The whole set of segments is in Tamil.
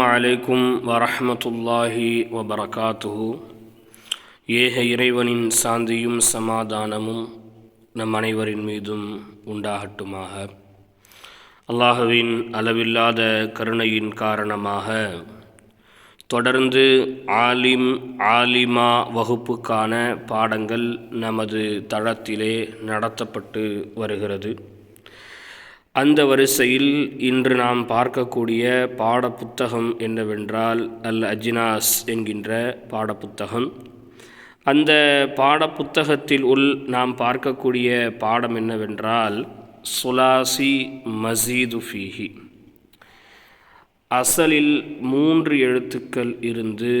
அலைக்கும் வரஹமத்துல்லாஹி வபரகாத்துஹு. ஏக இறைவனின் சாந்தியும் சமாதானமும் நம் அனைவரின் மீதும் உண்டாகட்டுமாக. அல்லாஹுவின் அளவில்லாத கருணையின் காரணமாக தொடர்ந்து ஆலிம் ஆலிமா வகுப்புக்கான பாடங்கள் நமது தளத்திலே நடத்தப்பட்டு வருகிறது. அந்த வரிசையில் இன்று நாம் பார்க்கக்கூடிய பாடப்புத்தகம் என்னவென்றால் அல் அஜினாஸ் என்கின்ற பாடப்புத்தகம். அந்த பாடப்புத்தகத்தில் உள் நாம் பார்க்கக்கூடிய பாடம் என்னவென்றால் சுலாசி மசீது ஃபீஹி. அசலில் மூன்று எழுத்துக்கள் இருந்து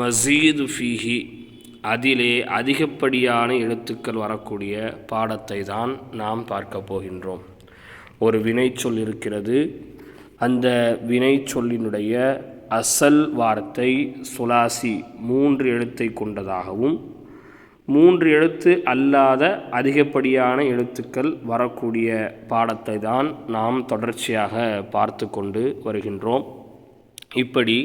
மசீது ஃபீஹி அதிலே அதிகப்படியான எழுத்துக்கள் வரக்கூடிய பாடத்தை தான் நாம் பார்க்க போகின்றோம். ஒரு வினைச்சொல் இருக்கிறது. அந்த வினைச்சொல்லினுடைய அசல் வார்த்தை சுலாசி மூன்று எழுத்தை கொண்டதாகவும் மூன்று எழுத்து அல்லாத அதிகப்படியான எழுத்துக்கள் வரக்கூடிய பாடத்தை தான் நாம் தொடர்ச்சியாக பார்த்து கொண்டு வருகின்றோம். இப்படி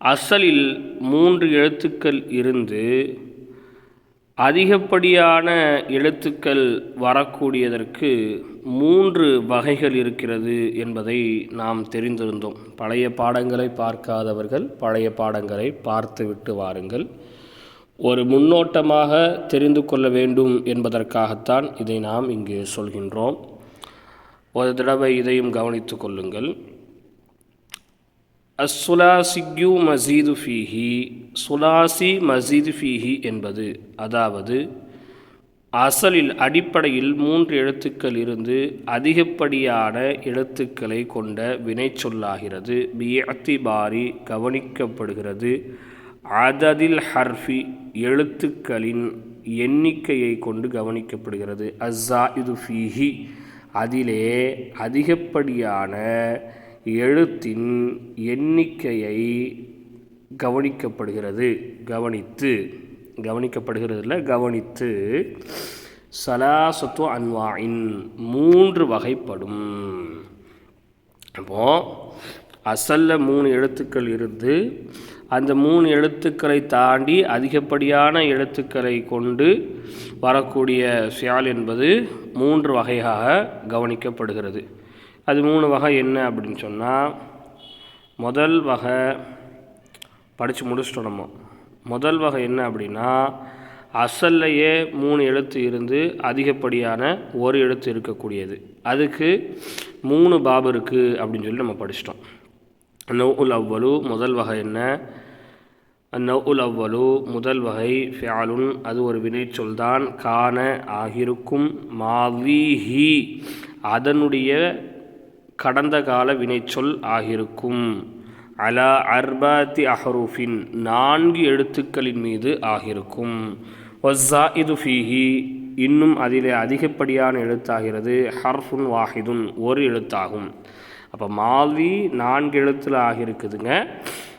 அசலில் மூன்று எழுத்துக்கள் இருந்து அதிகப்படியான எழுத்துக்கள் வரக்கூடியதற்கு மூன்று வகைகள் இருக்கிறது என்பதை நாம் தெரிந்திருந்தோம். பழைய பாடங்களை பார்க்காதவர்கள் பழைய பாடங்களை பார்த்துவிட்டு வாருங்கள். ஒரு முன்னோட்டமாக தெரிந்து கொள்ள வேண்டும் என்பதற்காகத்தான் இதை நாம் இங்கே சொல்கின்றோம். ஒரு தடவை இதையும் கவனித்து கொள்ளுங்கள். அஸ்ஸுலாசிக்யூ மசீது ஃபீஹி சுலாசி மசீது ஃபீஹி என்பது அதாவது அசலில் அடிப்படையில் மூன்று எழுத்துக்கள் இருந்து அதிகப்படியான எழுத்துக்களை கொண்ட வினைச்சொல்லாகிறது. பியத்திபாரி கவனிக்கப்படுகிறது. அததில் ஹர்ஃபி எழுத்துக்களின் எண்ணிக்கையை கொண்டு கவனிக்கப்படுகிறது. அஸ்ஸா இது ஃபீஹி அதிலே அதிகப்படியான எழுத்தின் எண்ணிக்கையை கவனிக்கப்படுகிறது. கவனித்து கவனிக்கப்படுகிறதுல கவனித்து சலாசத்துவ அன்வாயின் மூன்று வகைப்படும். அப்போது அசல்ல மூணு எழுத்துக்கள் இருந்து அந்த மூணு எழுத்துக்களை தாண்டி அதிகப்படியான எழுத்துக்களை கொண்டு வரக்கூடிய சியால் என்பது மூன்று வகையாக கவனிக்கப்படுகிறது. அது மூணு வகை என்ன அப்படின்னு சொன்னால் முதல் வகை படித்து முடிச்சிட்டோம் நம்ம. முதல் வகை என்ன அப்படின்னா அசல்லையே மூணு எழுத்து இருந்து அதிகப்படியான ஒரு எழுத்து இருக்கக்கூடியது. அதுக்கு மூணு பாபு இருக்குது அப்படின்னு சொல்லி நம்ம படிச்சிட்டோம். நௌ உல் அவ்வலு முதல் வகை என்ன? நவ் உல் அவ்வலு முதல் வகை ஃபியாலுன் அது ஒரு வினைச்சொல் தான் கான ஆகிருக்கும் மாவி ஹி அதனுடைய கடந்த கால வினைச்சொல் ஆகிருக்கும் அலா அர்பாத்தி அஹ்ரூஃபின் நான்கு எழுத்துக்களின் மீது ஆகியிருக்கும். ஒஸ்ஸா இது ஃபீஹி இன்னும் அதிலே அதிகப்படியான எழுத்தாகிறது. ஹர்ஃபுன் வாஹிதுன் ஒரு எழுத்தாகும். அப்போ மாவி நான்கு எழுத்தில் ஆகியிருக்குதுங்க.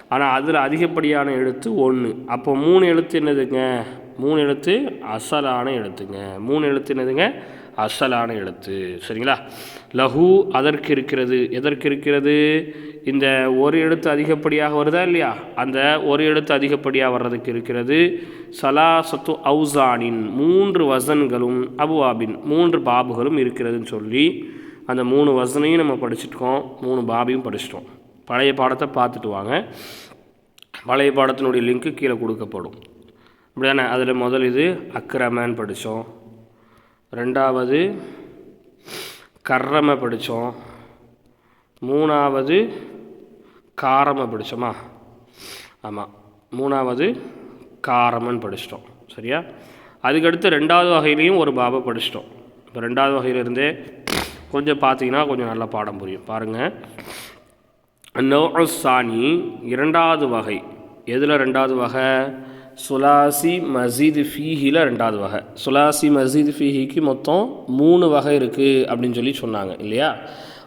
ஆனால் அதில் அதிகப்படியான எழுத்து ஒன்று அப்போ மூணு எழுத்து என்னதுங்க? மூணு எழுத்து அசலான எழுத்துங்க. மூணு எழுத்து என்னதுங்க? அசலான எழுத்து. சரிங்களா? லஹு அதற்கு இருக்கிறது. எதற்கு இருக்கிறது? இந்த ஒரு எழுத்து அதிகப்படியாக வருதா இல்லையா? அந்த ஒரு எழுத்து அதிகப்படியாக வர்றதுக்கு இருக்கிறது சலாசத்து அவுசானின் மூன்று வசன்களும் அபுவாபின் மூன்று பாபுகளும் இருக்கிறதுன்னு சொல்லி அந்த மூணு வசனையும் நம்ம படிச்சுட்டோம் மூணு பாபியும் படிச்சிட்டோம். பழைய பாடத்தை பார்த்துட்டு வாங்க. பழைய பாடத்தினுடைய லிங்க்கு கீழே கொடுக்கப்படும். அப்படிதானே அதில் முதல் இது அக்ரமன் படித்தோம். ரெண்டாவது கர்ரமை படித்தோம். மூணாவது காரமை படித்தோமா ஆமாம் மூணாவது காரமன் படிச்சிட்டோம். சரியா? அதுக்கடுத்து ரெண்டாவது வகையிலையும் ஒரு பாபை படிச்சிட்டோம். இப்போ ரெண்டாவது வகையிலிருந்தே கொஞ்சம் பார்த்தீங்கன்னா கொஞ்சம் நல்லா பாடம் புரியும். பாருங்கள் நோசானி இரண்டாவது வகை. எதில் ரெண்டாவது வகை? சுலாசி மசீது ஃபீஹியில் ரெண்டாவது வகை. சுலாசி மசீது ஃபீஹிக்கு மொத்தம் மூணு வகை இருக்குது அப்படின்னு சொல்லி சொன்னாங்க இல்லையா?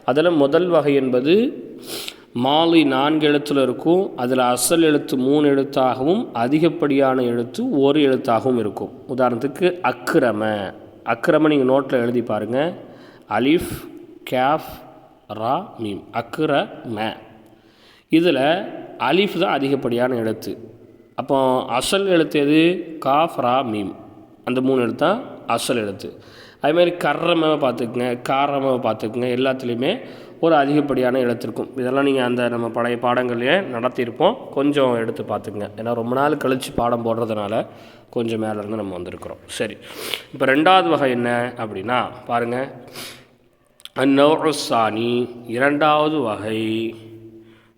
அதில் முதல் வகை என்பது மாலை நான்கு எழுத்தில் இருக்கும் அதில் அசல் எழுத்து மூணு எழுத்தாகவும் அதிகப்படியான எழுத்து ஒரு எழுத்தாகவும் இருக்கும். உதாரணத்துக்கு அக்கிரம அக்கிரம நீங்கள் நோட்டில் எழுதி பாருங்கள் அலிஃப் கேஃப் ரா மீம். அக்கிர ம இதில் அலிஃப் தான் அதிகப்படியான எழுத்து. அப்போ அசல் எழுத்து எது? காஃப் ரா மீம். அந்த மூணு எழுத்து தான் அசல் எழுத்து. அதேமாதிரி கர்ரமாவை பார்த்துக்குங்க காரமாக பார்த்துக்குங்க எல்லாத்துலேயுமே ஒரு அதிகப்படியான எழுத்துருக்கும் இதெல்லாம் நீங்கள் அந்த நம்ம பழைய பாடங்கள்லேயே நடத்தியிருப்போம். கொஞ்சம் எடுத்து பார்த்துக்குங்க. ஏன்னா ரொம்ப நாள் கழித்து பாடம் போடுறதுனால கொஞ்சம் மேலேருந்து நம்ம வந்திருக்கிறோம். சரி. இப்போ ரெண்டாவது வகை என்ன அப்படின்னா பாருங்கள் அந்நௌசானி இரண்டாவது வகை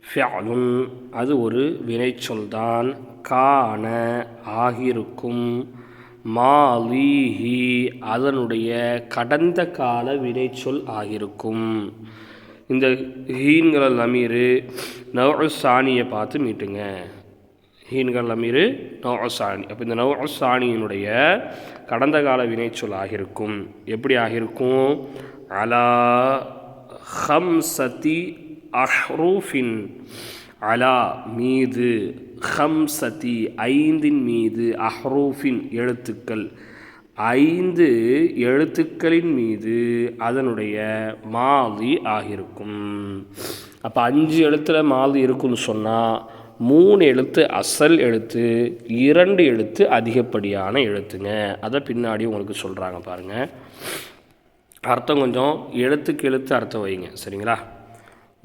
ஃபியாலும் அது ஒரு வினைச்சொல்தான் காண ஆகியிருக்கும். மாலீஹி அதனுடைய கடந்த கால வினைச்சொல் ஆகியிருக்கும். இந்த ஹீன்கிற லமீரு நவசானியை பார்த்து மீட்டுங்க. ஹீன்கள் லமீரு நவசானி அப்போ இந்த நவசானியினுடைய கடந்த கால வினைச்சொல் ஆகியிருக்கும். எப்படி ஆகியிருக்கும்? அலா ஹம்சதி அஹ்ரூஃபின் அலா மீது ஹம்சதி ஐந்தின் மீது அஹ்ரூஃபின் எழுத்துக்கள். ஐந்து எழுத்துக்களின் மீது அதனுடைய மாதி ஆகியிருக்கும். அப்போ அஞ்சு எழுத்தில் மாதி இருக்குன்னு சொன்னால் மூணு எழுத்து அசல் எழுத்து இரண்டு எழுத்து அதிகப்படியான எழுத்துங்க. அதை பின்னாடி உங்களுக்கு சொல்கிறாங்க பாருங்கள் அர்த்தம் கொஞ்சம் எழுத்துக்கு எழுத்து அர்த்தம் வைங்க சரிங்களா?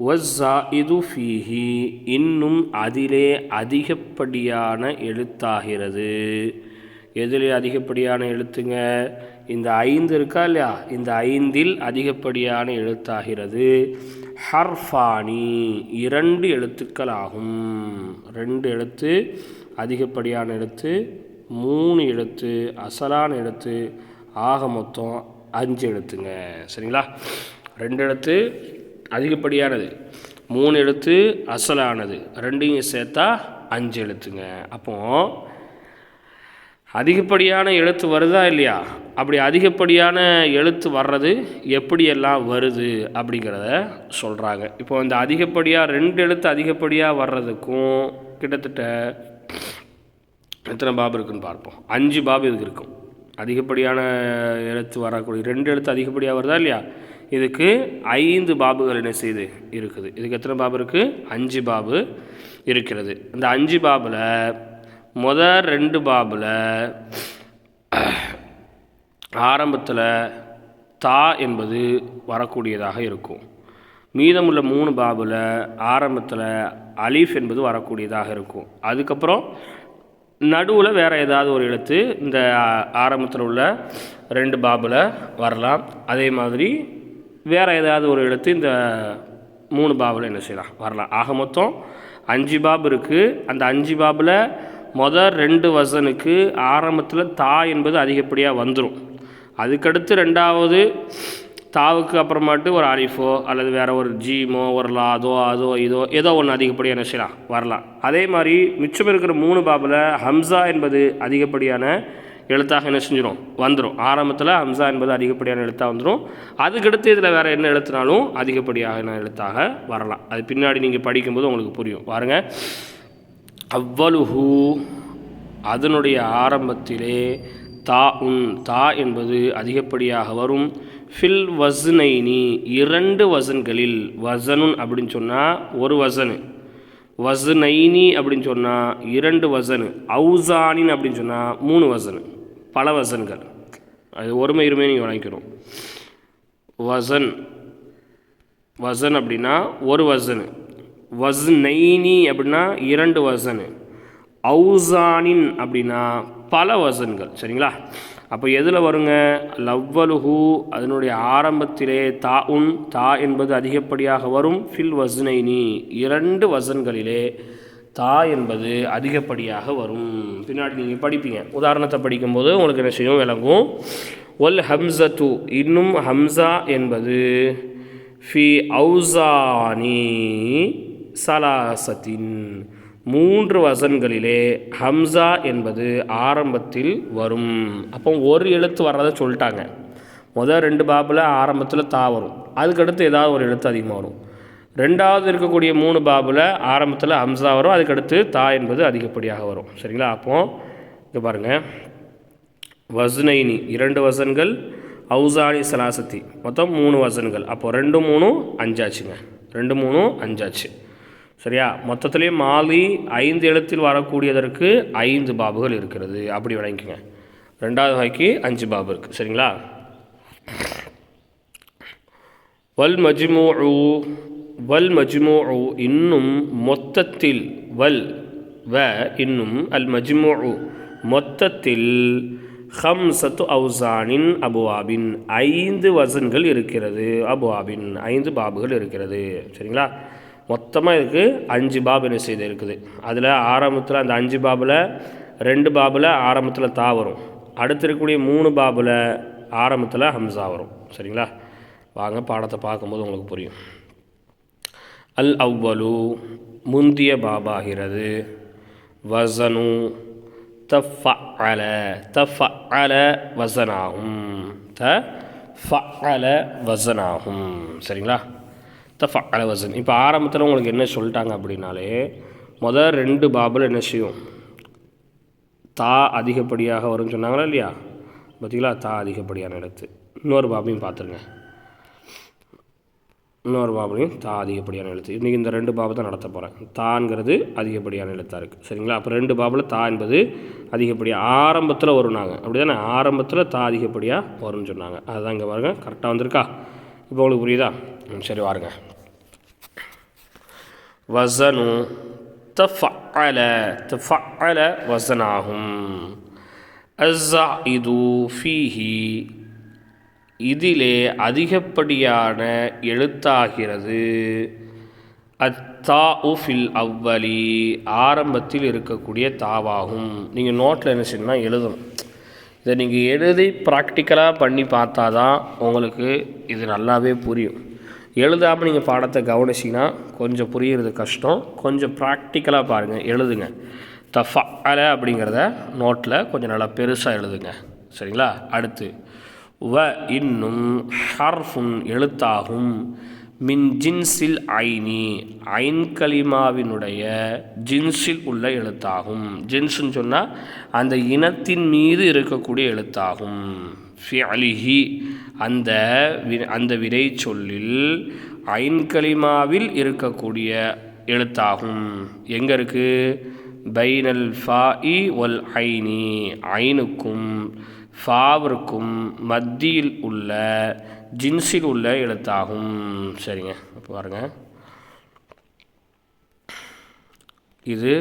வஸ்ஸா இது ஃபீஹி இன்னும் அதிலே அதிகப்படியான எழுத்தாகிறது. எதிலே அதிகப்படியான எழுத்துங்க? இந்த ஐந்து இருக்கா இல்லையா? இந்த ஐந்தில் அதிகப்படியான எழுத்தாகிறது. ஹர்ஃபானி இரண்டு எழுத்துக்கள் ஆகும் ரெண்டு எழுத்து அதிகப்படியான எழுத்து மூணு எழுத்து அசலான எழுத்து ஆக மொத்தம் அஞ்சு எழுத்துங்க. சரிங்களா? ரெண்டு எழுத்து அதிகப்படியானது. மூணு எழுத்து அசலானது. ரெண்டையும் சேர்த்தா அஞ்சு எழுத்துங்க. அப்போது அதிகப்படியான எழுத்து வருதா இல்லையா? அப்படி அதிகப்படியான எழுத்து வர்றது எப்படியெல்லாம் வருது அப்படிங்கிறத சொல்கிறாங்க இப்போ இந்த அதிகப்படியாக ரெண்டு எழுத்து அதிகப்படியாக வர்றதுக்கும் கிட்டத்தட்ட எத்தனை பாபு இருக்குன்னு பார்ப்போம். அஞ்சு பாபு இதுக்கு இருக்கும். அதிகப்படியான எழுத்து வரக்கூடிய ரெண்டு எழுத்து அதிகப்படியாக வருதா இல்லையா? இதுக்கு ஐந்து பாபுகள் என்ன செய்து இருக்குது? இதுக்கு எத்தனை பாபு இருக்குது அஞ்சு பாபு இருக்கிறது. இந்த அஞ்சு பாபில் முதல் ரெண்டு பாபில் ஆரம்பத்தில் தா என்பது வரக்கூடியதாக இருக்கும். மீதமுள்ள மூணு பாபில் ஆரம்பத்தில் அலீஃப் என்பது வரக்கூடியதாக இருக்கும். அதுக்கப்புறம் நடுவில் வேறு ஏதாவது ஒரு எழுத்து இந்த ஆரம்பத்தில் உள்ள ரெண்டு பாபில் வரலாம். அதே மாதிரி வேறு ஏதாவது ஒரு எழுத்து இந்த மூணு பாபில் என்ன செய்யலாம்? வரலாம். ஆக மொத்தம் அஞ்சு பாப் இருக்குது அந்த அஞ்சு பாபில் மொதல் ரெண்டு வசனுக்கு ஆரம்பத்தில் தா என்பது அதிகப்படியாக வந்துடும் அதுக்கடுத்து ரெண்டாவது தாவுக்கு அப்புறமாட்டு ஒரு அரிஃபோ அல்லது வேறு ஒரு ஜீமோ ஒரு லாதோ அதோ இதோ ஏதோ ஒன்று அதிகப்படியாக என்ன செய்யலாம்? வரலாம். அதே மாதிரி மிச்சம் இருக்கிற மூணு பாபில் ஹம்சா என்பது அதிகப்படியான எழுத்தாக என்ன செஞ்சிடும் வந்துடும் ஆரம்பத்தில் ஹம்சா என்பது அதிகப்படியான எழுத்தாக வந்துடும் அதுக்கடுத்து இதில் வேறு என்ன எழுத்துனாலும் அதிகப்படியான எழுத்தாக வரலாம். அது பின்னாடி நீங்கள் படிக்கும்போது உங்களுக்கு புரியும். பாருங்கள் அவ்வலுஹு அதனுடைய ஆரம்பத்திலே தா உன் தா என்பது அதிகப்படியாக வரும். ஃபில் வசனைனி இரண்டு வசன்களில் வசனுன் அப்படின்னு சொன்னால் ஒரு வசனு வசனைனி அப்படின்னு சொன்னால் இரண்டு வசனு அவுசானின் அப்படின்னு சொன்னால் மூணு வசனு பல வசன்கள். அது ஒருமை இருமை நீங்கள் வழங்கிக்கணும் வசன். வசன் அப்படின்னா ஒரு வசனு. வஸ்னைனி அப்படின்னா இரண்டு வசனு. அவுசானின் அப்படின்னா பல வசன்கள். சரிங்களா? அப்போ எதில் வருங்க? லவ்வலுஹு அதனுடைய ஆரம்பத்திலே தா உன் தா என்பது அதிகப்படியாக வரும். ஃபில் வசனைனி. இரண்டு வசன்களிலே தா என்பது அதிகப்படியாக வரும். பின்னாடி நீங்கள் படிப்பீங்க. உதாரணத்தை படிக்கும்போது உங்களுக்கு என்ன செய்யும்? விளங்கும். ஒல் ஹம்சத்து இன்னும் ஹம்சா என்பது ஃபி அவுசானி சலாசத்தின். மூன்று வசன்களிலே ஹம்சா என்பது ஆரம்பத்தில் வரும். அப்போ ஒரு எழுத்து வர்றதை சொல்லிட்டாங்க. முதல் ரெண்டு பாப்பில் ஆரம்பத்தில் தா வரும். அதுக்கடுத்து ஏதாவது ஒரு எழுத்து அதிகமாக வரும். ரெண்டாவது இருக்கக்கூடிய மூணு பாபில் ஆரம்பத்தில் ஹம்சா வரும் அதுக்கடுத்து தா என்பது அதிகப்படியாக வரும். சரிங்களா? அப்போது இங்கே பாருங்கள் வசனைனி இரண்டு வசன்கள் அவுசானி சலாசத்தி. மொத்தம் மூணு வசன்கள். அப்போது ரெண்டு மூணும் அஞ்சாச்சுங்க. ரெண்டு மூணும் அஞ்சாச்சு. சரியா? மொத்தத்திலே மாலி ஐந்து எழுத்தில் வரக்கூடியதற்கு ஐந்து பாபுகள் இருக்கிறது. அப்படி விளங்கிக்கோங்க ரெண்டாவது வகைக்கு அஞ்சு பாபு இருக்குது சரிங்களா? வல் மஜ்மூ வல் மஜ்மோ இன்னும் மொத்தத்தில் வல் வ இன்னும் அல் மஜ்மோ மொத்தத்தில் ஹம்சத்து அவுசானின் அபுவாபின் ஐந்து வசன்கள் இருக்கிறது. அபுவாபின் ஐந்து பாபுகள் இருக்கிறது. சரிங்களா? மொத்தமாக இதுக்கு அஞ்சு பாபு என்ன செய்து இருக்குது. அதில் ஆரம்பத்தில் அந்த அஞ்சு பாபில் ரெண்டு பாபில் ஆரம்பத்தில் தா வரும். அடுத்து இருக்கக்கூடிய மூணு பாபில் ஆரம்பத்தில் ஹம்சா வரும். சரிங்களா? வாங்க பாடத்தை பார்க்கும்போது உங்களுக்கு புரியும். அல் அவ்வலு முந்திய பாபாகிறது. வசனு தஃபஅல தஃபஅல வசனாகும் த ஃப அல வசனாகும் சரிங்களா? தஃபஅல வசன் இப்போ ஆரம்பத்தில் உங்களுக்கு என்ன சொல்லிட்டாங்க அப்படின்னாலே முதல் ரெண்டு பாபில் என்ன செய்யும்? தா அதிகப்படியாக வரும்னு சொன்னாங்களா இல்லையா? பார்த்தீங்களா தா அதிகப்படியான இடத்து. இன்னொரு பாபையும் பார்த்துருங்க இன்னொரு பாபுலையும் தா அதிகப்படியான எழுத்து. இன்றைக்கி இந்த ரெண்டு பாபை தான் நடத்த போகிறேன் தாங்கிறது அதிகப்படியான எழுத்தாக இருக்குது சரிங்களா? அப்போ ரெண்டு பாபில் தா என்பது அதிகப்படியாக ஆரம்பத்தில் வரும் நாங்கள் அப்படி தானே ஆரம்பத்தில் தா அதிகப்படியாக வரும்னு சொன்னாங்க. அதுதான் இங்கே பாருங்க. கரெக்டாக வந்திருக்கா? இப்போ உங்களுக்கு புரியுதா? ம், சரி வாருங்க. வசனு தஃபஅல தஃபஅல வசனாகும். அஸ்ஸாஇது ஃபீஹி இதிலே அதிகப்படியான எழுத்தாகிறது. அத்தா உஃபில் அவ்வலி ஆரம்பத்தில் இருக்கக்கூடிய தாவாகும். நீங்கள் நோட்டில் என்ன செய்யணும் எழுதணும். இதை நீங்கள் எழுதி ப்ராக்டிக்கலாக பண்ணி பார்த்தா தான் உங்களுக்கு இது நல்லாவே புரியும். எழுதாமல் நீங்கள் பாடத்தை கவனிச்சிங்கன்னா கொஞ்சம் புரியுறது கஷ்டம். கொஞ்சம் ப்ராக்டிக்கலாக பாருங்கள் எழுதுங்க. தஃபா அல அப்படிங்கிறத நோட்டில் கொஞ்சம் நல்லா பெருசாக எழுதுங்க. சரிங்களா? அடுத்து வ இன்னும் ஹர்ஃபுன் எழுத்தாகும். மின் ஜின்சில் ஐனி ஐன் கலிமாவினுடைய ஜின்ஸில் உள்ள எழுத்தாகும். ஜின்ஸுன்னு சொன்னால் அந்த இனத்தின் மீது இருக்கக்கூடிய எழுத்தாகும். ஃபிஅலிஹி அந்த வி- அந்த வினை சொல்லில் ஐன் கலிமாவில் இருக்கக்கூடிய எழுத்தாகும். எங்கே இருக்குது பைனல் இ ஒல் ஐனி ஐனுக்கும் ஃபாவிற்கும் மத்தியில் உள்ள ஜின்ஸில் உள்ள எழுத்தாகும். சரிங்க இப்போ பாருங்க. இது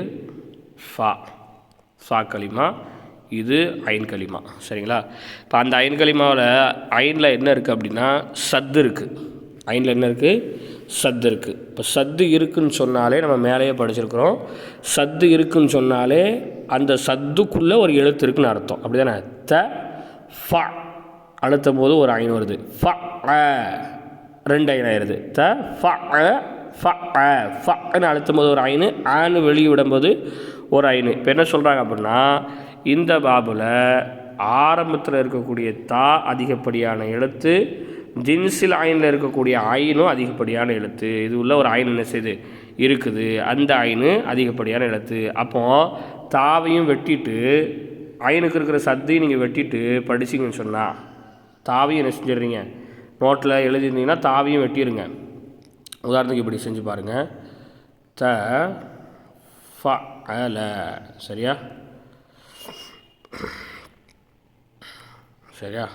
ஃபா ஃபா களிமா இது ஐன் களிமா. சரிங்களா? இப்போ அந்த ஐன் களிமாவில் ஐனில் என்ன இருக்குது அப்படின்னா சத்து இருக்குது ஐனில் என்ன இருக்குது சத்து இருக்குது இப்போ சத்து இருக்குன்னு சொன்னாலே நம்ம மேலேயே படிச்சிருக்கிறோம். சத்து இருக்குன்னு சொன்னாலே அந்த சத்துக்குள்ளே ஒரு எழுத்து இருக்குன்னு அர்த்தம். அப்படி தானே த ஃப. அழுத்தும் போது ஒரு ஐன் வருது. ஃப ரெண்டு ஐன் ஆயிடுது த ஃப ஃப ஃபன்னு அழுத்தும் போது ஒரு ஐனு ஆன்னு வெளியே விடும்போது ஒரு ஐனு இப்போ என்ன சொல்கிறாங்க அப்படின்னா இந்த பாபில் ஆரம்பத்தில் இருக்கக்கூடிய தா அதிகப்படியான எழுத்து ஜின்ஸில் ஆயினில் இருக்கக்கூடிய ஆயினும் அதிகப்படியான எழுத்து. இது உள்ள ஒரு ஆயின் என்ன செய்யுது? இருக்குது. அந்த ஐனு அதிகப்படியான எழுத்து. அப்போது தாவையும் வெட்டிட்டு ஐனுக்கு இருக்கிற சத்தையும் நீங்கள் வெட்டிட்டு படிச்சிங்கன்னு சொன்னால் தாவையும் என்ன செஞ்சிடுறீங்க? நோட்டில் எழுதிருந்தீங்கன்னா தாவையும் வெட்டிடுங்க உதாரணத்துக்கு இப்படி செஞ்சு பாருங்கள் த ஃப அல சரியா? சரியா?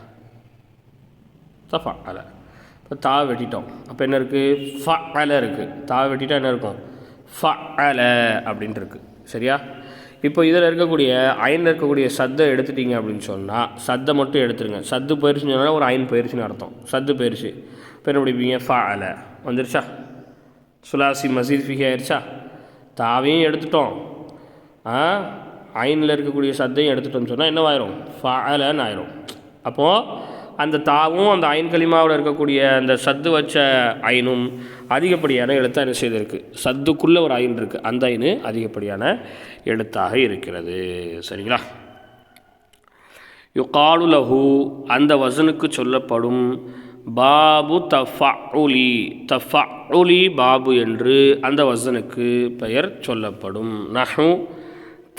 தஃபா அல இப்போ தா வெட்டிட்டோம். அப்போ என்ன இருக்குது ஃப அல இருக்குது தா வெட்டிட்டா என்ன இருக்கும்? ஃப அல அப்படின்ட்டு இருக்குது சரியா? இப்போ இதில் இருக்கக்கூடிய அயனில் இருக்கக்கூடிய சத்தை எடுத்துட்டீங்க அப்படின்னு சொன்னால் சத்தை மட்டும் எடுத்துருங்க. சத்து பயிற்சின்னு சொன்னால் ஒரு அயன் பயிற்சின்னு அர்த்தம். சத்து பயிற்சி இப்போ என்ன பிடிப்பீங்க? ஃபா அல வந்துருச்சா? சுலாசி மசீத் ஃபிகி ஆயிடுச்சா தாவையும் எடுத்துட்டோம். ஆ? அயனில் இருக்கக்கூடிய சத்தையும் எடுத்துட்டோம்னு சொன்னால் என்னவாயிரும் ஃபாலன்னு ஆயிரும். அப்போது அந்த தாவும் அந்த ஐன் களிமாவில் இருக்கக்கூடிய அந்த சத்து வச்ச ஐனும் அதிகப்படியான எழுத்தாக என்ன செய்திருக்கு? சத்துக்குள்ளே ஒரு ஐன் இருக்குது அந்த ஐனு அதிகப்படியான எழுத்தாக இருக்கிறது. சரிங்களா? யுகாலு லஹு அந்த வசனுக்கு சொல்லப்படும் பாபு தஃபஉலி தஃபஉலி பாபு என்று அந்த வசனுக்கு பெயர் சொல்லப்படும். நஹு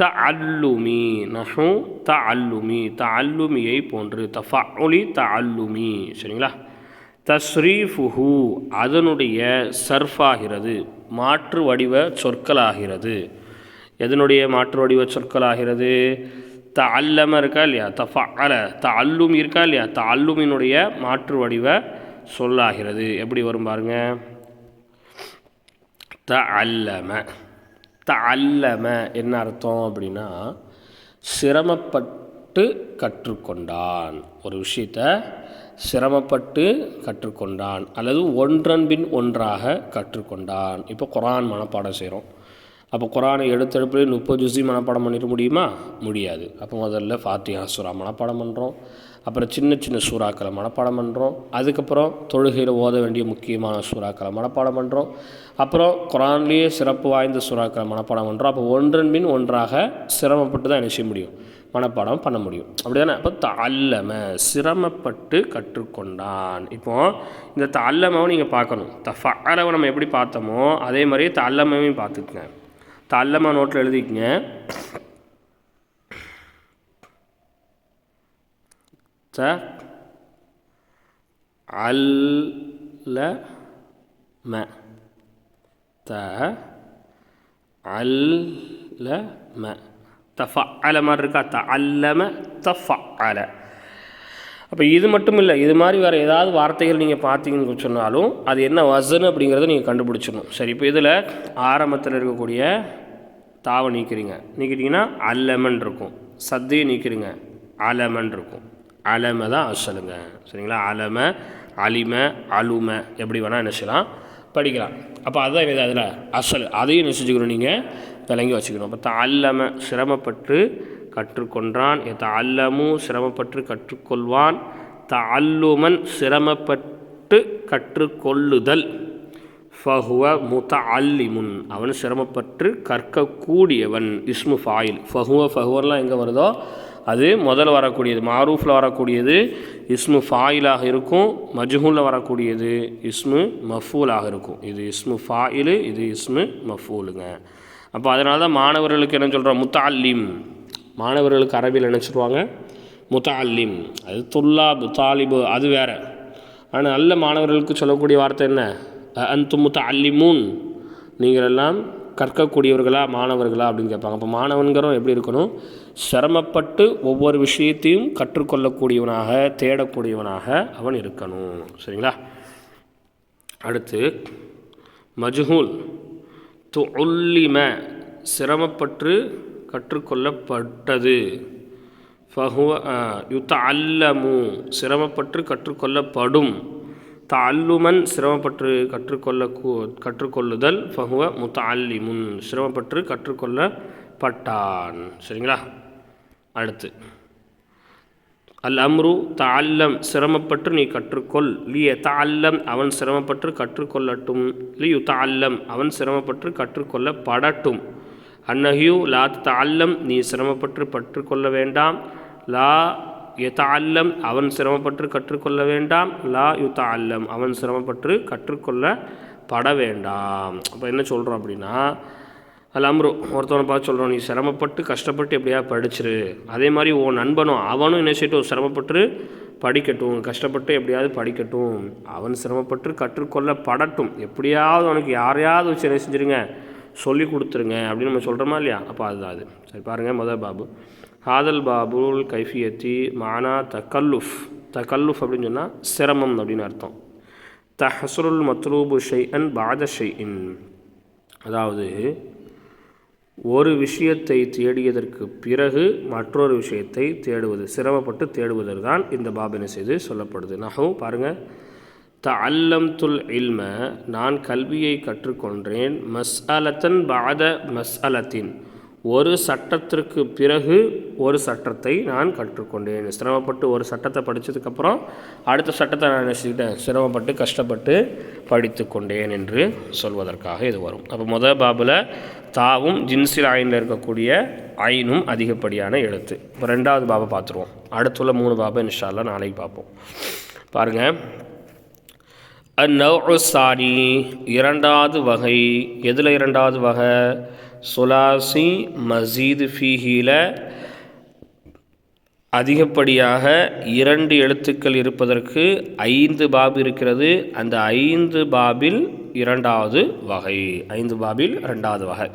த அல்லுமி நஹு த அல்லுமி த அல்லுமியை போன்று தஃபஉலி தஅல்லுமி சரிங்களா? தஸ்ரீஃபுஹு அதனுடைய சர்ஃபாகிறது மாற்று வடிவ சொற்களாகிறது. எதனுடைய மாற்று வடிவ சொற்களாகிறது? த அல்லம இருக்கா இல்லையா? த அல த அல்லும் இருக்கா இல்லையா? த அல்லுமினுடைய மாற்று வடிவ சொல்லாகிறது. எப்படி வரும் பாருங்க? த அல்லம த அல்லம என்ன அர்த்தம் அப்படின்னா சிரமப்பட்டு கற்றுக்கொண்டான். ஒரு விஷயத்தை சிரமப்பட்டு கற்றுக்கொண்டான் அல்லது ஒன்றன் பின் ஒன்றாக கற்றுக்கொண்டான். இப்போ குரான் மனப்பாடம் செய்கிறோம். அப்போ குரானை எடுத்தெடுப்புலேயே முப்பது ஜூசி மனப்பாடம் பண்ணிட முடியுமா? முடியாது. அப்போ முதல்ல ஃபாத்தியா சூறா மனப்பாடம் பண்ணுறோம். அப்புறம் சின்ன சின்ன சூறாக்களை மனப்பாடம் பண்ணுறோம் அதுக்கப்புறம் தொழுகையில் ஓத வேண்டிய முக்கியமான சூறாக்களை மனப்பாடம் பண்ணுறோம் அப்புறம் குரான்லேயே சிறப்பு வாய்ந்த சூறாக்களை மனப்பாடம் பண்ணுறோம் அப்போ ஒன்றன் பின் ஒன்றாக சிரமப்பட்டு தான் என்ன செய்ய முடியும்? மனப்பாடம் பண்ண முடியும். அப்படி தானே அப்போ தல்லம சிரமப்பட்டு கற்றுக்கொண்டான். இப்போது இந்த தல்லமாவை நீங்கள் பார்க்கணும். த தஃபாலவை நம்ம எப்படி பார்த்தோமோ அதே மாதிரியே தல்லமையும் பார்த்துக்குங்க. தல்லமா நோட்டில் எழுதிக்கங்க. த அல்ல ம. த அல்ல ம. தஃஅல மாதிரி இருக்கா? த அல்லம தஃஅல அப்போ இது மட்டும் இல்லை இது மாதிரி வேறு ஏதாவது வார்த்தைகள் நீங்கள் பார்த்தீங்கன்னு சொன்னாலும் அது என்ன வசன் அப்படிங்கிறத நீங்கள் கண்டுபிடிச்சிடணும். சரி இப்போ இதில் ஆரம்பத்தில் இருக்கக்கூடிய தாவை நீக்கிறீங்க நீக்கிட்டிங்கன்னா அல்லமன் இருக்கும். சத்தையை நீக்கிறீங்க அலமன் இருக்கும். அலமை தான் அசலுங்க சரிங்களா? அலமை அலிம அலும. எப்படி வேணால் என்ன செய்யலாம் படிக்கலாம். அப்போ அதுதான் இது அதில் அசல். அதையும் நெசிச்சுக்கணும் நீங்கள் விளங்கி வச்சுக்கணும். அப்போ அல்லம சிரமப்பட்டு கற்றுக்கொன்றான். எத்த அல்லமு சிரமப்பட்டு கற்றுக்கொள்வான். த அல்லுமன் சிரமப்பட்டு கற்றுக்கொள்ளுதல். ஃபஹுவ முத அல்லிமுன் அவன் சிரமப்பட்டு கற்கக்கூடியவன். இஸ்மு ஃபாயில். ஃபஹுவ ஃபஹுவன்லாம் எங்கே வருதோ? அது முதல்ல வரக்கூடியது. மாரூஃபில் வரக்கூடியது இஸ்மு ஃபாயிலாக இருக்கும். மஜ்ஹூலில் வரக்கூடியது இஸ்மு மஃபூலாக இருக்கும். இது இஸ்மு ஃபாயிலு இது இஸ்மு மஃபூலுங்க. அப்போ அதனால தான் மாணவர்களுக்கு என்ன சொல்கிறோம் முத்தாலிம் மாணவர்களுக்கு அரபியில் என்ன சொல்லுவாங்க? முத்தாலிம் அது துல்லாபு தாலிபு அது வேறு. ஆனால் நல்ல மாணவர்களுக்கு சொல்லக்கூடிய வார்த்தை என்ன? அந்து முத்த அல்லிமூன் நீங்கள் எல்லாம் கற்கக்கூடியவர்களா மாணவர்களா அப்படின்னு கேட்பாங்க. அப்போ மாணவன்கிறோம் எப்படி இருக்கணும்? சிரமப்பட்டு ஒவ்வொரு விஷயத்தையும் கற்றுக்கொள்ளக்கூடியவனாக தேடக்கூடியவனாக அவன் இருக்கணும். சரிங்களா? அடுத்து மஜ்ஹூல். துல்லிம சிரமப்பட்டு கற்றுக்கொள்ளப்பட்டது. ஃபஹுவ யுத்த அல்லமு சிரமப்பட்டு கற்றுக்கொள்ளப்படும். த அல்லுமன் சிரமப்பட்டு கற்றுக்கொள்ள கற்றுக்கொள்ளுதல். ஃபஹுவ முத்த அல்லிமுன் சிரமப்பட்டு கற்றுக்கொள்ளப்பட்டான். சரிங்களா? அடுத்து. அல் அம்ரு தால்லம் சிரமப்பட்டு நீ கற்றுக்கொள். லிய தால்லம் அவன் சிரமப்பட்டு கற்றுக்கொள்ளட்டும். லியு தால்லம் அவன் சிரமப்பட்டு கற்றுக்கொள்ளப்படட்டும். அன்னஹியூ லா த தால்லம் நீ சிரமப்பட்டு பற்றுக்கொள்ள வேண்டாம். லா எதால்லம் அவன் சிரமப்பட்டு கற்றுக்கொள்ள வேண்டாம். லா யுத்தால்லம் அவன் சிரமப்பட்டு கற்றுக்கொள்ளப்பட வேண்டாம். அப்போ என்ன சொல்கிறோம் அப்படின்னா அல்ல அம்ரு. ஒருத்தவனை பார்த்து சொல்கிறோம் நீ சிரமப்பட்டு கஷ்டப்பட்டு எப்படியா படிச்சிரு? அதே மாதிரி உன் நண்பனும் அவனும் என்ன செய்யட்டும் சிரமப்பட்டு படிக்கட்டும் கஷ்டப்பட்டு எப்படியாவது படிக்கட்டும். அவன் சிரமப்பட்டு கற்றுக்கொள்ள படட்டும் எப்படியாவது அவனுக்கு யாரையாவது வச்சு என்ன செஞ்சுருங்க சொல்லி கொடுத்துருங்க அப்படின்னு நம்ம சொல்கிறோமா இல்லையா? அப்போ அதுதான் அது. சரி பாருங்கள் முதல் பாபு. ஹாதல் பாபுல் கைஃபியத்தி மானா தக்கல்லுஃப். தக்கல்லுஃப் அப்படின்னு சொன்னால் சிரமம் அப்படின்னு அர்த்தம். தஹசுருல் மத்ரூபு ஷெய் அன் பாத ஷை இன் அதாவது ஒரு விஷயத்தை தேடியதற்கு பிறகு மற்றொரு விஷயத்தை தேடுவது சிரமப்பட்டு தேடுவதற்கு தான் இந்த பாபின செய்து சொல்லப்படுது. நகவும் பாருங்கள் த அல்லம் துல் இல்ம நான் கல்வியை கற்றுக்கொண்டேன். மஸ் அலத்தன் பாத மஸ் அலத்தின் ஒரு சட்டத்திற்கு பிறகு ஒரு சட்டத்தை நான் கற்றுக்கொண்டேன். சிரமப்பட்டு ஒரு சட்டத்தை படித்ததுக்கப்புறம் அடுத்த சட்டத்தை நான் நினச்சிக்கிட்டேன் சிரமப்பட்டு கஷ்டப்பட்டு படித்து கொண்டேன் என்று சொல்வதற்காக இது வரும். அப்போ முதல் பாபில் தாவும் ஜின்சில் ஆயினில் இருக்கக்கூடிய ஐனும் அதிகப்படியான எழுத்து. இப்போ ரெண்டாவது பாபை பார்த்துருவோம். அடுத்துள்ள மூணு பாபை இன்ஷால்லாம் நாளைக்கு பார்ப்போம். பாருங்கள் அந்நவ் சாரி இரண்டாவது வகை. எதில் இரண்டாவது வகை? சுலாசி மசீது ஃபீஹியில் அதிகப்படியாக இரண்டு எழுத்துக்கள் இருப்பதற்கு ஐந்து பாப் இருக்கிறது. அந்த ஐந்து பாபில் இரண்டாவது வகை. ஐந்து பாபில் ரெண்டாவது வகை.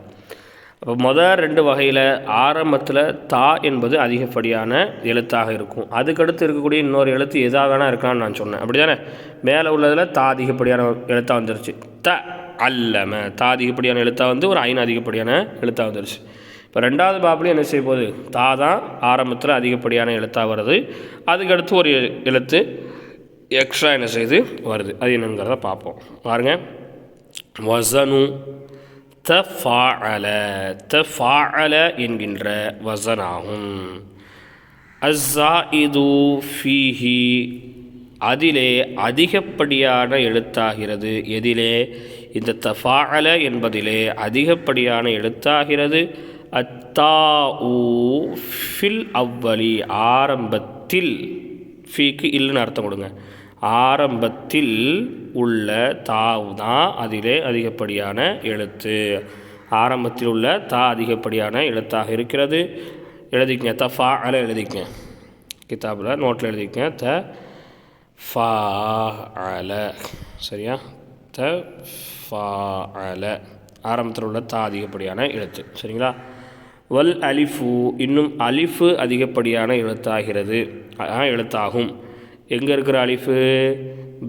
அப்போ முதல் ரெண்டு வகையில் ஆரம்பத்தில் தா என்பது அதிகப்படியான எழுத்தாக இருக்கும். அதுக்கடுத்து இருக்கக்கூடிய இன்னொரு எழுத்து எதாக வேணால் இருக்கலாம்னு நான் சொன்னேன். அப்படி தானே மேலே உள்ளதில் தா அதிகப்படியான எழுத்தாக வந்துருச்சு. த. அல்லம தா அதிகப்படியான எழுத்தாக வந்து ஒரு ஐந்து அதிகப்படியான எழுத்தாக வந்துருச்சு. இப்போ ரெண்டாவது பாப்புலையும் என்ன செய்ய போகுது? தா தான் ஆரம்பத்தில் அதிகப்படியான எழுத்தாக வருது அதுக்கடுத்து ஒரு எழுத்து எக்ஸ்ட்ரா என்ன செய்யுது வருது. அது என்னங்கிறத பார்ப்போம் பாருங்க. வசனு தஃபாஅல. தஃபாஅல என்கின்ற வசனாகும். அஸ்ஸாயிது ஃபீஹி. அதிலே அதிகப்படியான எழுத்தாகிறது. எதிலே இந்த தஃபாஅல என்பதிலே அதிகப்படியான எழுத்தாகிறது. அத்தா ஃபில் அவ்வலி ஆரம்பத்தில் ஃபீக்கு இல்லைன்னு அர்த்தம் கொடுங்க. ஆரம்பத்தில் உள்ள தாவு தான் அதிலே அதிகப்படியான எழுத்து. ஆரம்பத்தில் உள்ள தா அதிகப்படியான எழுத்தாக இருக்கிறது. எழுதிக்கங்க த ஃபா அல எழுதிக்கங்க. கிதாபில் நோட்டில் எழுதிக்கங்க த ஃபா அல சரியா? த ஃபா ஆரம்பத்தில் உள்ள தா அதிகப்படியான எழுத்து. சரிங்களா? வல் அலிஃபு இன்னும் அலிஃபு அதிகப்படியான எழுத்தாகிறது. எழுத்தாகும். எங்கே இருக்கிற அலிஃபு?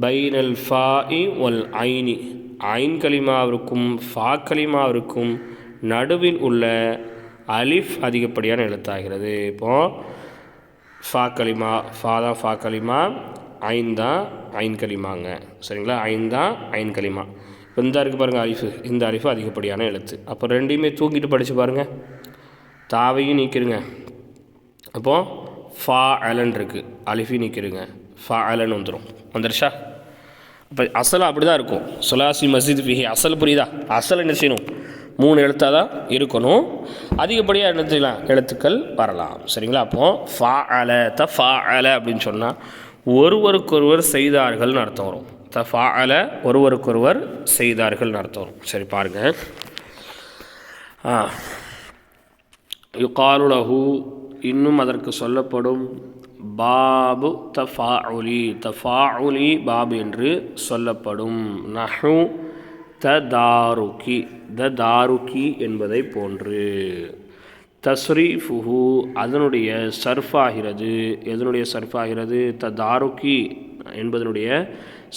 பைனல் ஃபா இ ஒல் ஐனி. ஐன் கலிமாவிற்கும் ஃபா கலிமாவிற்கும் நடுவில் உள்ள அலிஃப் அதிகப்படியான எழுத்தாகிறது. இப்போது ஃபா கலிமா ஃபா தான் ஃபா கலிமா ஐன் தான் ஐன் கலிமாங்க சரிங்களா? ஐன் தான் ஐன் கலிமா இப்போ இந்த இருக்குது பாருங்கள் அரிஃபு. இந்த அரிஃபு அதிகப்படியான எழுத்து. அப்போ ரெண்டையுமே தூக்கிட்டு படித்து பாருங்கள் தாவையும் நீக்கிருங்க அப்போது ஃபா அலன் இருக்குது அலிஃபையும் நீக்கிருங்க ஃபா அலன் வந்துடும் வந்துருச்சா? இப்போ அசல் அப்படி தான் இருக்கும். சுலாசி மஸ்ஜித் ஃபிஹி. அசல் புரியுதா? அசல் என்ன செய்யணும்? மூணு எழுத்தாக தான் இருக்கணும். அதிகப்படியாக என்ன செய்யலாம்? எழுத்துக்கள் வரலாம். சரிங்களா? அப்போது ஃபா அல த ஃபா அல அப்படின்னு சொன்னால் ஒருவருக்கொருவர் செய்தார்கள்னு அர்த்தம் வரும். த ஃபா ஒருவருக்கொருவர் செய்தார்கள்னு அர்த்தம் வரும். சரி பாருங்கள் யுகாலுலகு இன்னும் அதற்கு சொல்லப்படும் பாபு தஃபாஉலி. தஃபாஉலி பாபு என்று சொல்லப்படும். நஹு த தாருக்கி த தாருக்கி என்பதை போன்று. தஸ்ரீஃபுஹு அதனுடைய சர்ஃபாகிறது. எதனுடைய சர்ஃபாகிறது? த தாருக்கி என்பதனுடைய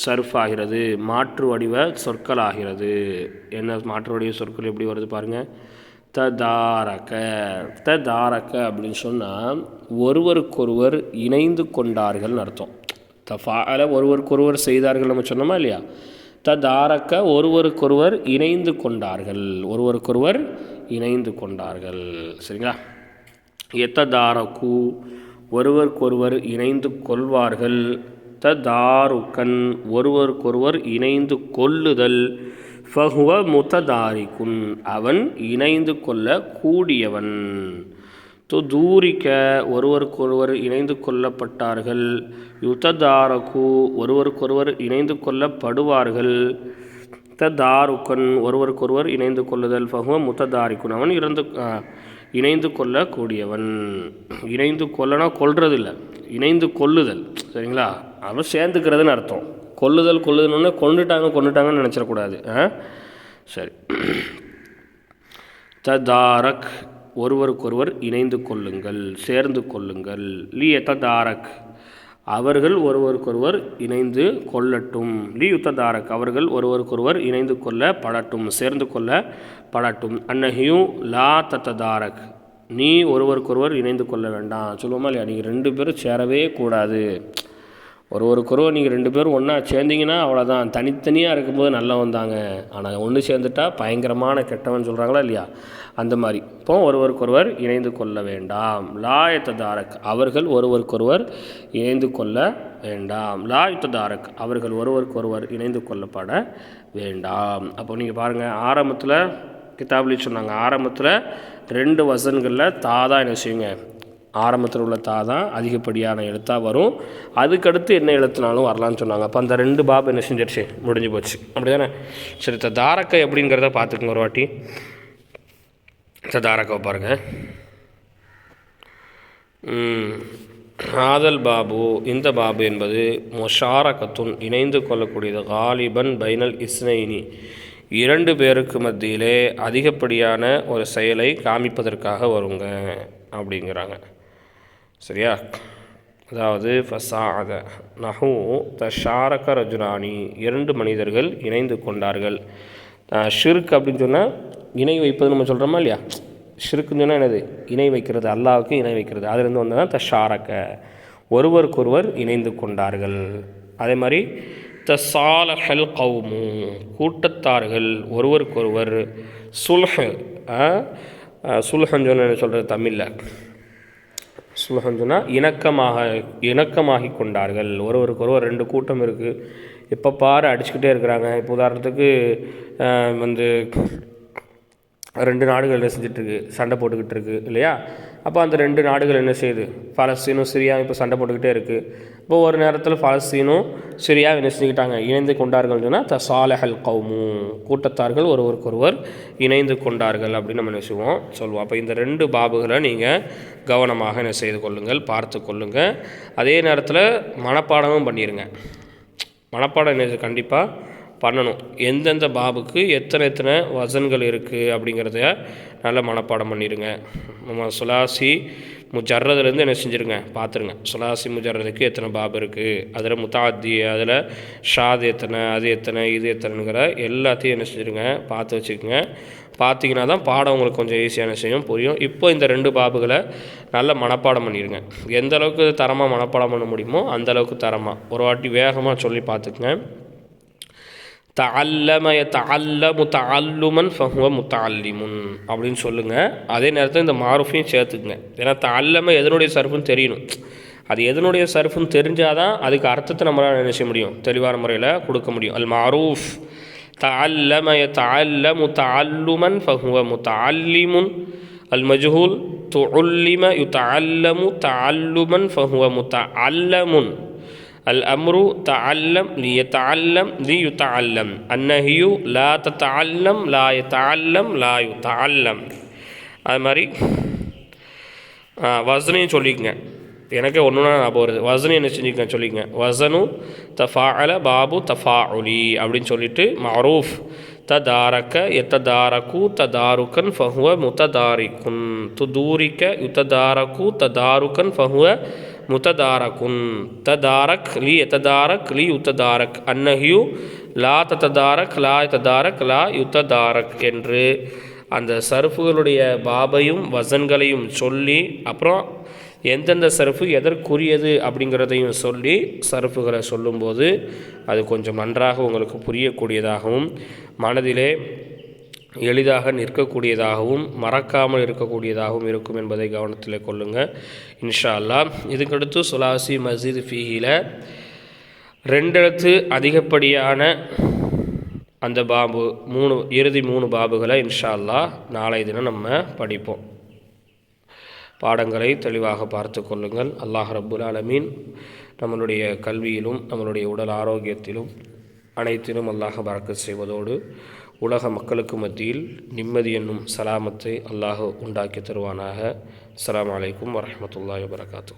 சர்ஃபாகிறது. மாற்று வடிவ சொற்களாகிறது. என்ன மாற்று வடிவ சொற்கள் எப்படி வருது பாருங்கள் ததாரக. ததாரக அப்படின்னு சொன்னால் ஒருவருக்கொருவர் இணைந்து கொண்டார்கள்னு அர்த்தம். தஃபால ஒருவருக்கொருவர் செய்தார்கள் நம்ம சொன்னோமா இல்லையா? ததாரக்க ஒருவருக்கொருவர் இணைந்து கொண்டார்கள். ஒருவருக்கொருவர் இணைந்து கொண்டார்கள். சரிங்களா? எத்ததாரக்கு ஒருவருக்கொருவர் இணைந்து கொள்வார்கள். ததாருக்கன் ஒருவருக்கொருவர் இணைந்து கொள்ளுதல். ஃபஹுவ முத்ததாரிக்குன். அவன் இணைந்து கொள்ள கூடியவன். துதூரிக்க ஒருவருக்கொருவர் இணைந்து கொள்ளப்பட்டார்கள். யுததாரகு ஒருவருக்கொருவர் இணைந்து கொள்ளப்படுவார்கள். ததாருக்கன் ஒருவருக்கொருவர் இணைந்து கொள்ளுதல் ஃபஹுவ முத்ததாரிக்குன். அவன் இறந்து இணைந்து கொள்ளக்கூடியவன். இணைந்து கொல்லனா கொல்றதில்ல. இணைந்து கொள்ளுதல் சரிங்களா? அவன் சேர்ந்துக்கிறதுன்னு அர்த்தம். கொல்லுதல் கொல்லுதல்னு கொண்டுட்டாங்க கொண்டுட்டாங்கன்னு நினச்சிடக்கூடாது. ஆ? சரி. ததாரக் ஒருவருக்கொருவர் இணைந்து கொள்ளுங்கள் சேர்ந்து கொள்ளுங்கள். லி ததாரக் அவர்கள் ஒருவருக்கொருவர் இணைந்து கொள்ளட்டும். லி யுத்ததாரக் அவர்கள் ஒருவருக்கொருவர் இணைந்து கொள்ள படட்டும் சேர்ந்து கொள்ள படட்டும் அன்னஹியும் லா தத்ததாரக் நீ ஒருவருக்கொருவர் இணைந்து கொள்ள வேண்டாம். சொல்லுவோமா இல்லையா? நீங்கள் ரெண்டு பேரும் சேரவே கூடாது. ஒருவருக்கொருவர் நீங்கள் ரெண்டு பேரும் ஒன்றா சேர்ந்தீங்கன்னா அவ்வளோதான் தனித்தனியாக இருக்கும்போது நல்லவன் தாங்க. ஆனால் ஒன்று சேர்ந்துட்டா பயங்கரமான கெட்டவன் சொல்கிறாங்களா இல்லையா? அந்த மாதிரி. இப்போ ஒருவருக்கொருவர் இணைந்து கொள்ள வேண்டாம். லாயத்ததாரக் அவர்கள் ஒருவருக்கொருவர் இணைந்து கொள்ள வேண்டாம். லாயுத்ததாரக் அவர்கள் ஒருவருக்கொருவர் இணைந்து கொள்ளப்பட வேண்டாம். அப்போ நீங்கள் பாருங்கள் ஆரம்பத்தில் கிதாபிலி சொன்னாங்க ஆரம்பத்தில் ரெண்டு வசன்களில் தாதா என்ன செய்யுங்க? ஆரம்பத்தில் உள்ள தா தான் அதிகப்படியான எழுத்தாக வரும். அதுக்கடுத்து என்ன எழுத்துனாலும் வரலான்னு சொன்னாங்க. அப்போ அந்த ரெண்டு பாப் என்ன செஞ்சிருச்சு? முடிஞ்சு போச்சு. அப்படி தானே சரி த தாரக்கை எப்படிங்கிறத பார்த்துக்குங்க ஒரு வாட்டி. சதாரக்கோ தாரக்கை பாருங்கள் ஆதல் பாபு இந்த பாபு என்பது மொஷாரகத்துன் இணைந்து கொள்ளக்கூடியது. காலிபன் பைனல் இஸ்னைனி இரண்டு பேருக்கு மத்தியிலே அதிகப்படியான ஒரு செயலை காமிப்பதற்காக வருங்க அப்படிங்கிறாங்க. சரியா? அதாவது ஃபசாத நஹு தஷாரக ரஜுராணி இரண்டு மனிதர்கள் இணைந்து கொண்டார்கள். ஷிர்க் அப்படின்னு சொன்னால் இணை வைப்பது நம்ம சொல்கிறோமா இல்லையா? ஷிருக்குன்னு சொன்னால் என்னது? இணை வைக்கிறது அல்லாவுக்கு இணை வைக்கிறது. அதுலேருந்து வந்து தான் தஷாரக்க ஒருவருக்கொருவர் இணைந்து கொண்டார்கள். அதே மாதிரி தசாலஹல் கவுமு கூட்டத்தார்கள் ஒருவருக்கொருவர் சுல்ஹ சுல்ஹன்னு சொன்ன சொல்கிறது தமிழில்? சுல்ஹன்னு சொன்னால் இணக்கமாக இணக்கமாகி கொண்டார்கள். ஒருவருக்கொருவர் ரெண்டு கூட்டம் இருக்குது எப்போ பாரு அடிச்சுக்கிட்டே இருக்கிறாங்க. இப்போ உதாரணத்துக்கு வந்து ரெண்டு நாடுகள் என்ன செஞ்சிட்ருக்கு? சண்டை போட்டுக்கிட்டு இருக்குது இல்லையா? அப்போ அந்த ரெண்டு நாடுகள் என்ன செய்யுது? பலஸ்தீனும் சிரியா இப்போ சண்டை போட்டுக்கிட்டே இருக்குது இப்போ ஒரு நேரத்தில் பலஸ்தீனும் சிரியா என்ன செஞ்சுக்கிட்டாங்க? இணைந்து கொண்டார்கள் சொன்னால் த சாலஹல் கவுமு கூட்டத்தார்கள் ஒருவருக்கொருவர் இணைந்து கொண்டார்கள் அப்படின்னு நம்ம நினைச்சுவோம் சொல்லுவோம் அப்போ இந்த ரெண்டு பாபுகளை நீங்கள் கவனமாக என்ன செய்து கொள்ளுங்கள் பார்த்து கொள்ளுங்கள். அதே நேரத்தில் மனப்பாடமும் பண்ணிடுங்க மனப்பாடம் என்ன கண்டிப்பாக பண்ணணும். எந்தெந்த பாபுக்கு எத்தனை எத்தனை வசன்கள் இருக்குது அப்படிங்கிறத நல்லா மனப்பாடம் பண்ணிடுங்க. நம்ம சுலாசி முஜர்றதுலேருந்து என்ன செஞ்சுருங்க? பார்த்துருங்க சுலாசி முஜர்றதுக்கு எத்தனை பாபு இருக்குது அதில் முத்தாத்தி அதில் ஷாது எத்தனை அது எத்தனை இது எத்தனைங்கிற எல்லாத்தையும் என்ன செஞ்சுருங்க? பார்த்து வச்சுக்கோங்க. பார்த்தீங்கன்னா தான் பாடம் உங்களுக்கு கொஞ்சம் ஈஸியான செய்யும் புரியும். இப்போ இந்த ரெண்டு பாபுகளை நல்லா மனப்பாடம் பண்ணிடுங்க. எந்த அளவுக்கு தரமாக மனப்பாடம் பண்ண முடியுமோ அந்தளவுக்கு தரமாக ஒரு வாட்டி வேகமாக சொல்லி பார்த்துக்குங்க தஅல்லம தஅல்லமு தஅல்லுமன் ஃபஹுவ முத்தஅல்லிமுன் அப்படின்னு சொல்லுங்கள் அதே நேரத்தில் இந்த மாரூஃபையும் சேர்த்துக்குங்க. ஏன்னா தஅல்லம எதனுடைய சர்ஃபுன்னு தெரியணும். அது எதனுடைய சர்ஃபுன்னு தெரிஞ்சால் தான் அதுக்கு அர்த்தத்தை நம்மளால் நினைச்ச முடியும்? தெளிவான முறையில் கொடுக்க முடியும். அல் மாரூஃப். தஅல்லம தஅல்லமு தஅல்லுமன் ஃபஹுவ முத்தஅல்லிமுன் அல் மஜ்ஹூல். துஉல்லிம யுத்தஅல்லமு தஅல்லுமன் ஃபஹுவ முத்தஅல்லமுன் الأمر تعلم ليتعلم ليتعلم النهي لا تتعلم لا يتعلم لا يتعلم அது மாதிரி வசனையும் சொல்லிக்கங்க எனக்கு ஒன்று ஞாபகம் வருது வசனம் என்ன செஞ்சுக்க சொல்லிக்கங்க வசனு தஃபாஅல பாபு தஃபாஉலி அப்படின்னு சொல்லிட்டு மரூஃப் ததாரக்க எத்ததாரக்கு ததாருக்கன் ஃபஹுவ முத்ததாரிக்குன் துதூரிக்க யுத்ததாரக்கு ததாருக்கன் ஃபஹுவ முத்ததாரகுன். ததாரக் லி எத்ததாரக் லி யுத்ததாரக். அன்னஹியு லா தத்ததாரக் லா ததாரக் லா யுத்ததாரக் என்று அந்த சருஃபுகளுடைய பாபையும் வசன்களையும் சொல்லி அப்புறம் எந்தெந்த சருஃபு எதற்குரியது அப்படிங்கிறதையும் சொல்லி சருஃபுகளை சொல்லும்போது அது கொஞ்சம் நன்றாக உங்களுக்கு புரியக்கூடியதாகவும் மனதிலே எளிதாக நிற்கக்கூடியதாகவும் மறக்காமல் இருக்கக்கூடியதாகவும் இருக்கும் என்பதை கவனத்தில் கொள்ளுங்கள் இன்ஷா அல்லா இதுக்கடுத்து சுலாசி மஸ்ஜித் ஃபீஹியில் ரெண்டெழுத்து அதிகப்படியான அந்த பாபு மூணு இறுதி மூணு பாபுகளை இன்ஷா அல்லா நாளைய தினம் நம்ம படிப்போம். பாடங்களை தெளிவாக பார்த்து கொள்ளுங்கள். அல்லாஹ் ரபுல் ஆலமீன் நம்மளுடைய கல்வியிலும் நம்மளுடைய உடல் ஆரோக்கியத்திலும் அனைத்திலும் அல்லாஹ் பறக்க செய்வதோடு உலக மக்களுக்கு மத்தியில் நிம்மதி என்னும் சலாமத்தை அல்லாஹ் உண்டாக்கி தருவானாக. அஸ்லாம் வலைக்கம் வரமத்துல்லாஹ் வரகாத்தூ